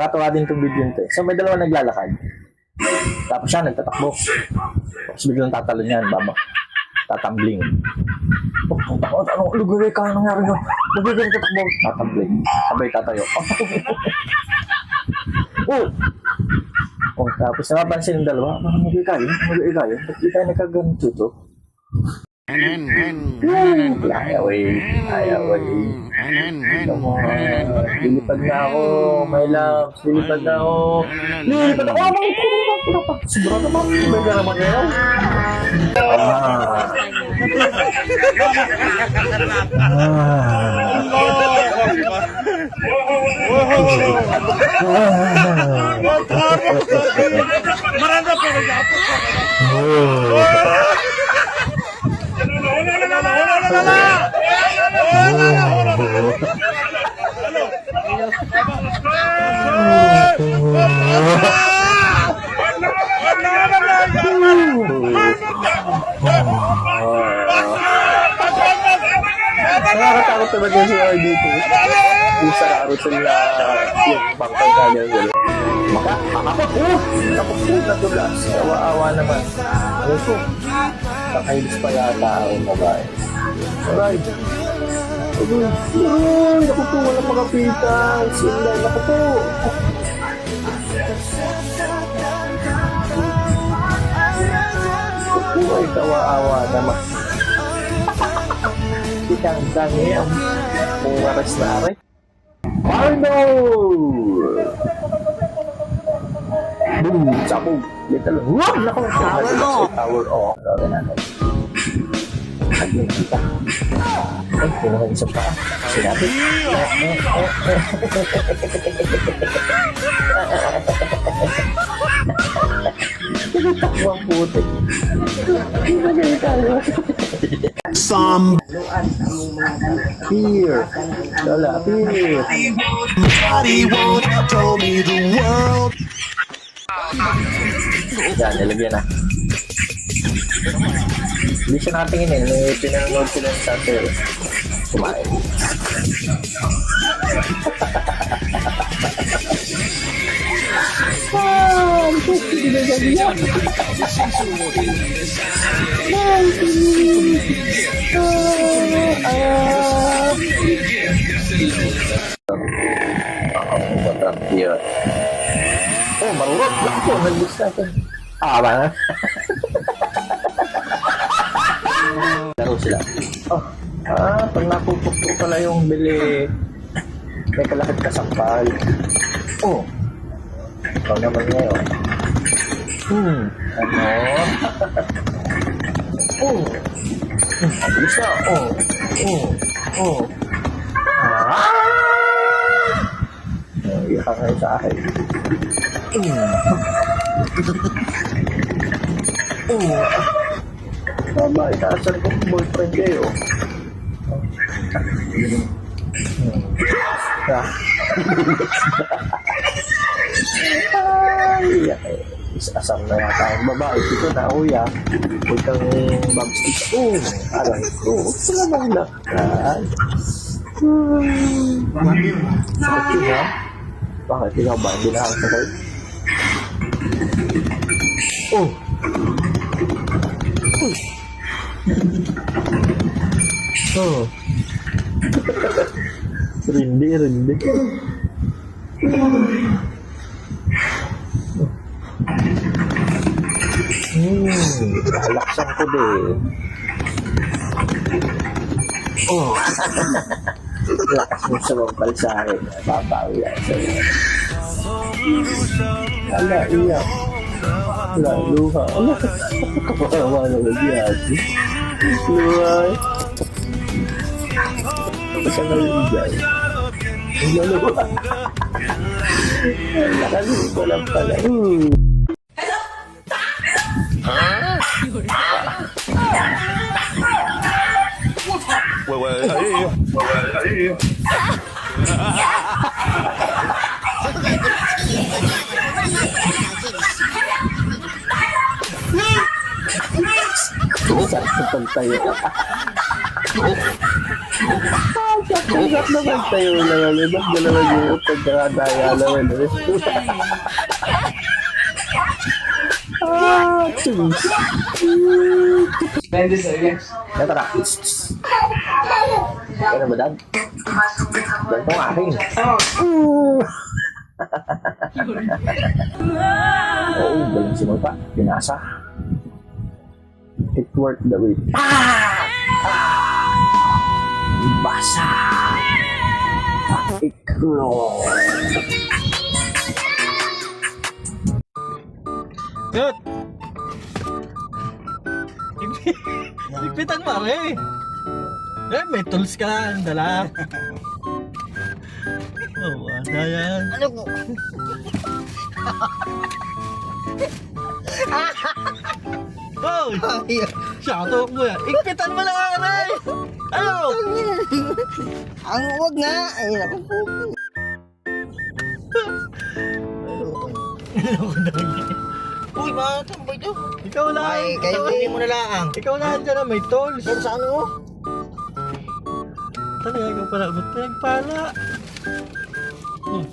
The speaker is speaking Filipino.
Nakatawa din itong video nito. eh. So may dalawa naglalakad. Tapos siya nagtatakbo. Tapos biglang tatalon yan, baba. Tatambling. Oh, ang takot, ano, lugay ka, anong nangyari nyo? Lugay ka nagtatakbo. Tatambling. Sabay tatayo. oh! Oh, tapos napapansin ng dalawa, parang lugay kayo, lugay kayo. Ba't di tayo nagkaganito to? Ayaw eh. Ayaw eh. Come on. Lilipad na ako. My love. Lilipad na ako. Lilipad ako. Ano? Sobra naman. May ka naman kayo. Ah. Nakakatakot yung si dito. Yung sa carousel na yung bangkay kanya yun. Maka, kakapot. Oh! Kakapot po. Nadulas. Awa-awa naman. Ano po? Kakailis pa yata ang babae. Alright. Uy, naku po, walang makapitan. Sila, naku po. Naku po, ay kawa-awa naman. Kitang dami ang oras na aray. Arnold! Boom! Sabog! Little. Wow! Naku! Tower off! Tower off. Gawin natin. Hagin kita. Ay, kinuha isa pa. Sinabi. Takbo ang putik. Hindi tayo. Somebody Fear. Wala, fear. once told me the world Yan, na. Hindi siya nakatingin eh. May pinanood sila ng sander. Kumain. Ah, ang puti na ganyan. Ah, ah. Matrap yun. Oh, marurot. Naku, nag-miss natin. Ah, ba? Laro sila. Oh, ah, pag napupukpok pala yung bili, may kalakit kasampal. Oh, ikaw naman ngayon. Hmm, ano? oh, hmm, ang bilis. Oh, oh, oh. Ah! Iyak ka ngayon sa akin. Oo. Tama, itaasan ko kung boyfriend kayo. Ah. Ay. Isasam na yata ang babae. Ito na, uya. Huwag kang babstik. Oo, aray ko. Huwag sila nang lakad. Sakit ha? Bakit ikaw ba? Hindi na sakit? Oh. Oh. rindi, rindi. Hmm, halaksan ko din. Oh. Lakas mo sa mampal sa akin. Babawi yan sa'yo. Ala, iyak. Ala, luha. Ala, kawawa naman yan. Luha. Basta na rin dyan. Ala, luha. Nakalim ko lang pala. Hmm. Sakit ang tayo. Bakit naman tayo naman? Eh, ba't dalawa yung pagkakadaya naman? Eh? ah. Pwede sa'yo. Ito na. Ano ba, Dad? Ganito ang aking. Oo, galing si Moy pa. Pinasa. It worked the way. Ah! Ah! Basa! Iklo! Higpitan mo rin. Eh, may tools ka ang dala. Oh, ada yan. Ano po? Oh! Shoutout mo yan. Higpitan mo lang aray! Ano? Ang huwag nga. Ay, naku po. Uy, mga tambay to. Ikaw lang. Ay, kayo ikaw, hindi mo na lang. ikaw lang dyan na may tools. Yan sa ano? Talaga ikaw pala. Ba't pinagpala? Oh,